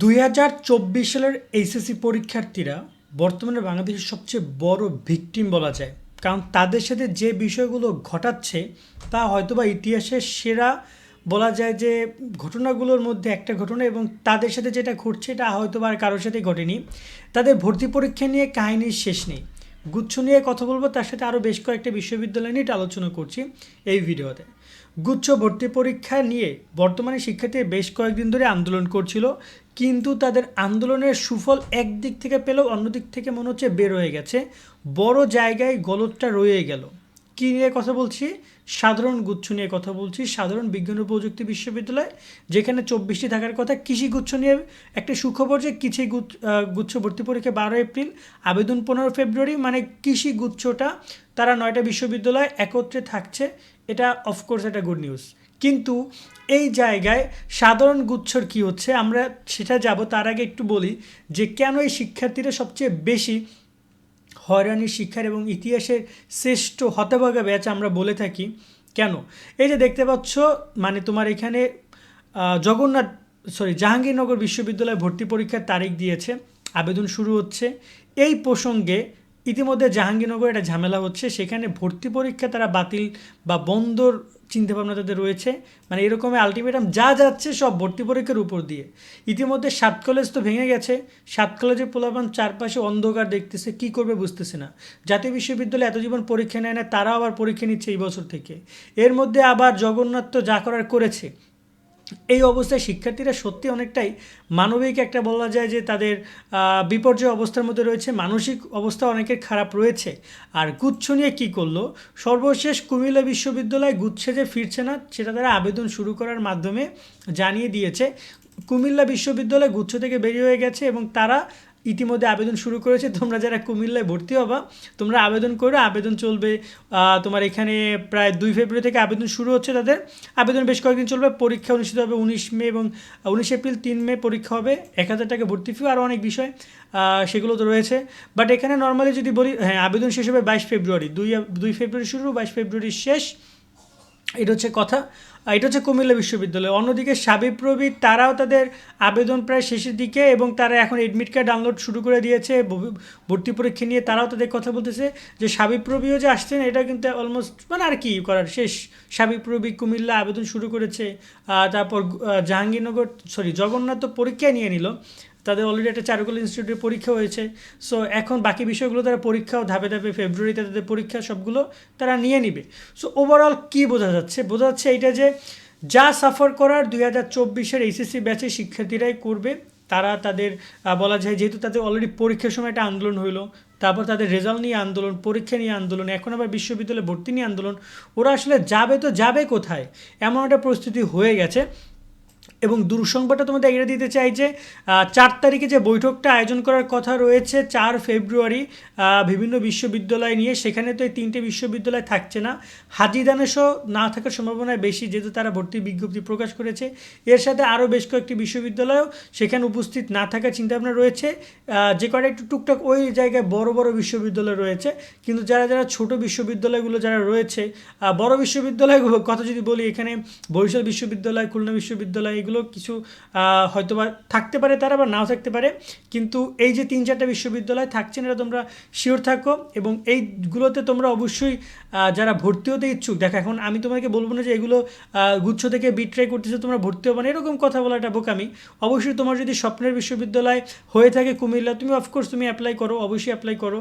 দুই হাজার চব্বিশ সালের এইচএসসি পরীক্ষার্থীরা বর্তমানে বাংলাদেশের সবচেয়ে বড় ভিকটিম বলা যায়। কারণ তাদের সাথে যে বিষয়গুলো ঘটাচ্ছে, তা হয়তোবা ইতিহাসের সেরা বলা যায় যে ঘটনাগুলোর মধ্যে একটা ঘটনা এবং তাদের সাথে যেটা ঘটছে, এটা হয়তো আর কারোর সাথে ঘটেনি। তাদের ভর্তি পরীক্ষা নিয়ে কাহিনীর শেষ নেই। গুচ্ছ নিয়ে কথা বলব, তার সাথে আরও বেশ কয়েকটা বিশ্ববিদ্যালয় নিয়ে এটা আলোচনা করছি এই ভিডিওতে। গুচ্ছ ভর্তি পরীক্ষা নিয়ে বর্তমানে শিক্ষার্থীরা বেশ কয়েকদিন ধরে আন্দোলন করছিল, কিন্তু তাদের আন্দোলনের সুফল একদিক থেকে পেলেও অন্য দিক থেকে মনে হচ্ছে বের হয়ে গেছে। বড় জায়গায় গলতটা রয়ে গেল। কী নিয়ে কথা বলছি? সাধারণ গুচ্ছ নিয়ে কথা বলছি। সাধারণ বিজ্ঞান ও প্রযুক্তি বিশ্ববিদ্যালয়, যেখানে চব্বিশটি থাকার কথা কৃষি গুচ্ছ নিয়ে একটা সুখবর যে কৃষি গুচ্ছ ভর্তি পরীক্ষা বারো এপ্রিল, আবেদন পনেরো ফেব্রুয়ারি মানে কৃষি গুচ্ছটা তারা নয়টা বিশ্ববিদ্যালয় একত্রে থাকছে। এটা অফকোর্স একটা গুড নিউজ কিন্তু এই জায়গায় সাধারণ গুচ্ছর কি হচ্ছে? আমরা সেটা যাব, তার আগে একটু বলি যে কেন এই শিক্ষার্থীরা সবচেয়ে বেশি হয়রানির শিক্ষার এবং ইতিহাসের শ্রেষ্ঠ হতভাগা ব্যাচ আমরা বলে থাকি। কেন? এই যে দেখতে পাচ্ছ মানে তোমার এখানে জগন্নাথ সরি জাহাঙ্গীরনগর বিশ্ববিদ্যালয়ে ভর্তি পরীক্ষার তারিখ দিয়েছে, আবেদন শুরু হচ্ছে। এই প্রসঙ্গে ইতিমধ্যে জাহাঙ্গীরনগরে একটা ঝামেলা হচ্ছে, সেখানে ভর্তি পরীক্ষা তারা বাতিল বা বন্ধর চিন্তাভাবনা তাদের রয়েছে। মানে এরকমই আলটিমেটাম যা যাচ্ছে সব ভর্তি পরীক্ষার উপর দিয়ে। ইতিমধ্যে সাত কলেজ তো ভেঙে গেছে। সাত কলেজের পোলাপান চারপাশে অন্ধকার দেখতেছে, কি করবে বুঝতেছে না। জাতীয় বিশ্ববিদ্যালয়ে এত জীবন পরীক্ষা নেয় না, তারাও আবার পরীক্ষা নিচ্ছে এই বছর থেকে। এর মধ্যে আবার জগন্নাথ তো যা করার করেছে। এই অবস্থায় শিক্ষার্থীরা সত্যি অনেকটাই মানবিক একটা বলা যায় যে তাদের বিপর্যয় অবস্থার মধ্যে রয়েছে, মানসিক অবস্থা অনেকের খারাপ রয়েছে। আর গুচ্ছ নিয়ে কী করল? সর্বশেষ কুমিল্লা বিশ্ববিদ্যালয় গুচ্ছে যে ফিরছে না, সেটা তারা আবেদন শুরু করার মাধ্যমে জানিয়ে দিয়েছে। কুমিল্লা বিশ্ববিদ্যালয় গুচ্ছ থেকে বেরিয়ে হয়ে গেছে এবং তারা ইতিমধ্যে আবেদন শুরু করেছে, তোমরা যারা কুমিল্লায় ভর্তি হবা, তোমরা আবেদন করো, আবেদন চলবে তোমার এখানে প্রায় দুই ফেব্রুয়ারি থেকে আবেদন শুরু হচ্ছে তাদের। আবেদন বেশ কয়েকদিন চলবে, পরীক্ষা অনুষ্ঠিত হবে উনিশ মে এবং উনিশ এপ্রিল, তিন মে পরীক্ষা হবে, এক হাজার টাকা ভর্তি ফি আরও অনেক বিষয় সেগুলো তো রয়েছে। বাট এখানে নর্মালি যদি বলি হ্যাঁ আবেদন শেষ হবে বাইশ ফেব্রুয়ারি, দুই দুই ফেব্রুয়ারি শুরু, বাইশ ফেব্রুয়ারি শেষ। এটা হচ্ছে কথা। এটা হচ্ছে কুমিল্লা বিশ্ববিদ্যালয়। অন্যদিকে সাবিপ্রবি তারাও তাদের আবেদন প্রায় শেষের দিকে এবং তারা এখন এডমিট কার্ড ডাউনলোড শুরু করে দিয়েছে ভর্তি পরীক্ষা নিয়ে তারাও তাদের কথা বলতেছে যে সাবিপ্রবিও যে আসছেন, এটা কিন্তু অলমোস্ট মানে আর কি করার শেষ। সাবিপ্রবি কুমিল্লা আবেদন শুরু করেছে তারপর জাহাঙ্গীরনগর সরি জগন্নাথ তো পরীক্ষায় নিয়ে নিল। তাদের অলরেডি একটা চারুকলা ইনস্টিটিউটের পরীক্ষা হয়েছে। সো এখন বাকি বিষয়গুলো তারা পরীক্ষাও ধাপে ধাপে ফেব্রুয়ারিতে তাদের পরীক্ষা সবগুলো তারা নিয়ে নিবে। সো ওভারঅল কী বোঝা যাচ্ছে? বোঝা যাচ্ছে এইটা যে যা সাফার করার দুই হাজার চব্বিশের এইচএসসি ব্যাচে শিক্ষার্থীরাই করবে, তারা তাদের বলা যায় যেহেতু তাদের অলরেডি পরীক্ষার সময় একটা আন্দোলন হইল, তারপর তাদের রেজাল্ট নিয়ে আন্দোলন, পরীক্ষা নিয়ে আন্দোলন, এখন আবার বিশ্ববিদ্যালয়ে ভর্তি নিয়ে আন্দোলন, ওরা আসলে যাবে তো যাবে কোথায়? এমন একটা পরিস্থিতি হয়ে গেছে। এবং দুঃসংবাদটা তোমাদের এগিয়ে দিতে চাই যে চার তারিখে যে বৈঠকটা আয়োজন করার কথা রয়েছে, চার ফেব্রুয়ারি বিভিন্ন বিশ্ববিদ্যালয় নিয়ে, সেখানে তো এই তিনটে বিশ্ববিদ্যালয় থাকছে না। হাজিদানেশও না থাকার সম্ভাবনা বেশি, যেহেতু তারা ভর্তি বিজ্ঞপ্তি প্রকাশ করেছে। এর সাথে আরও বেশ কয়েকটি বিশ্ববিদ্যালয়ও সেখানে উপস্থিত না থাকার চিন্তাভাবনা রয়েছে। যে কটা একটু টুকটাক ওই জায়গায় বড় বড় বিশ্ববিদ্যালয় রয়েছে। কিন্তু যারা যারা ছোট বিশ্ববিদ্যালয়গুলো যারা রয়েছে বড় বিশ্ববিদ্যালয়গুলো কথা যদি বলি, এখানে বরিশাল বিশ্ববিদ্যালয়, খুলনা বিশ্ববিদ্যালয়, এগুলো কিছু হয়তো হয়তোবা থাকতে পারে তারা বা নাও থাকতে পারে, কিন্তু এই যে তিন চারটা বিশ্ববিদ্যালয় থাকছে না, এটা তোমরা শিওর থাকো এবং এইগুলোতে তোমরা অবশ্যই যারা ভর্তি হতে ইচ্ছুক, দেখো এখন আমি তোমাকে বলব না যে এগুলো গুচ্ছ থেকে বিট্রাই করতেছে, তোমরা ভর্তি হবে না, এরকম কথা বলাটা বোকামি। অবশ্যই তোমার যদি স্বপ্নের বিশ্ববিদ্যালয় হয়ে থাকে কুমিল্লা, তুমি অফকোর্স তুমি অ্যাপ্লাই করো, অবশ্যই অ্যাপ্লাই করো।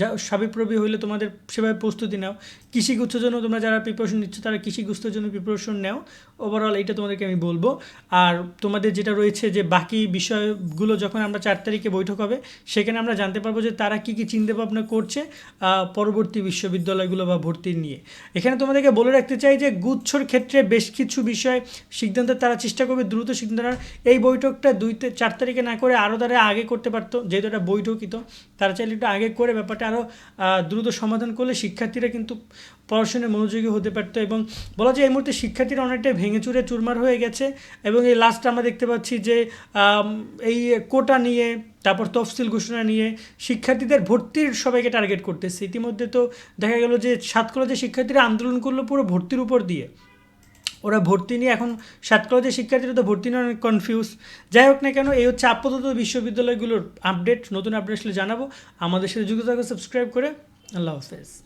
যা সাবিপ্রবি হইলে তোমাদের সেভাবে প্রস্তুতি নাও। কৃষি গুচ্ছের জন্য তোমরা যারা প্রিপারেশন নিচ্ছ, তারা কৃষি গুচ্ছের জন্য প্রিপারেশন নাও। ওভারঅল এইটা তোমাদেরকে আমি বলব। আর তোমাদের যেটা রয়েছে যে বাকি বিষয়গুলো যখন আমরা চার তারিখে বৈঠক হবে, সেখানে আমরা জানতে পারব যে তারা কী কী চিন্তা ভাবনা করছে পরবর্তী বিশ্ববিদ্যালয়গুলো বা ভর্তি নিয়ে। এখানে তোমাদেরকে বলে রাখতে চাই যে গুচ্ছর ক্ষেত্রে বেশ কিছু বিষয় সিদ্ধান্ত তারা চেষ্টা করবে, দ্রুত সিদ্ধান্ত এই বৈঠকটা দুইতে চার তারিখে না করে আরও তারা আগে করতে পারতো, যেহেতু এটা বৈঠকই তো, তারা চাইলে একটু আগে করে ব্যাপারটা আরও দ্রুত সমাধান করলে শিক্ষার্থীরা কিন্তু পড়াশোনায় মনোযোগী হতে পারতো এবং বলা যায় এই মুহূর্তে শিক্ষার্থীরা অনেকটাই ভেঙে চুরে চুরমার হয়ে গেছে এবং এই লাস্ট আমরা দেখতে পাচ্ছি যে এই কোটা নিয়ে, তারপর তফসিল ঘোষণা নিয়ে শিক্ষার্থীদের ভর্তির সবাইকে টার্গেট করতেছে। ইতিমধ্যে তো দেখা গেল যে সাত কলেজে শিক্ষার্থীরা আন্দোলন করল পুরো ভর্তির উপর দিয়ে। ওরা ভর্তি নিয়ে এখন সাত কলেজের শিক্ষার্থীরা তো ভর্তি নিয়ে অনেক কনফিউজ যাই হোক না কেন, এই হচ্ছে আপাতত বিশ্ববিদ্যালয়গুলোর আপডেট নতুন আপডেট আসলে জানাব। আমাদের সাথে যুক্ত থাকো সাবস্ক্রাইব করে। আল্লাহ হাফেজ।